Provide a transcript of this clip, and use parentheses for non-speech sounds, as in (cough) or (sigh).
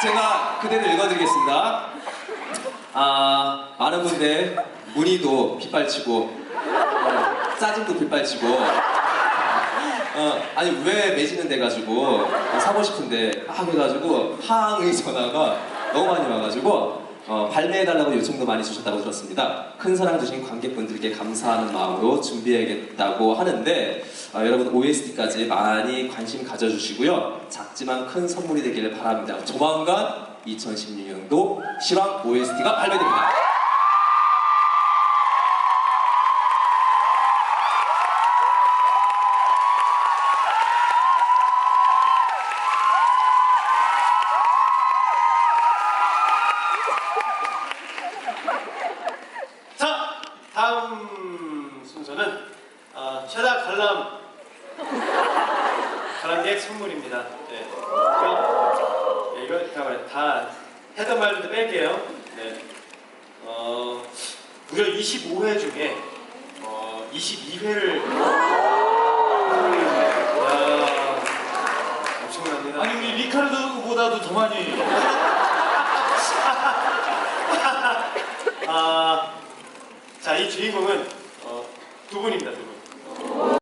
제가 그대로 읽어드리겠습니다. 아, 많은 분들 문의도 빗발치고 어, 짜증도 빗발치고 어, 아니 왜 매지는 돼가지고 어, 사고 싶은데 아 해가지고 항의 전화가 너무 많이 와가지고 어, 발매해달라고 요청도 많이 주셨다고 들었습니다. 큰 사랑 주신 관객분들께 감사하는 마음으로 준비해야겠다고 하는데 어, 여러분 OST까지 많이 관심 가져주시고요. 작지만 큰 선물이 되기를 바랍니다. 조만간 2016년도 실황 OST가 발매됩니다. 다음 순서는 어, 최다 관람 관람객 선물입니다. 네. 이거, 네, 이거 잠깐만 다 해던 말도 뺄게요. 네. 어, 무려 25회 중에 어, 22회를 엄청납니다. 아니 우리 리카르도보다도 더 많이 (laughs) 아, 자, 이 주인공은 어, 두 분입니다. 두 분.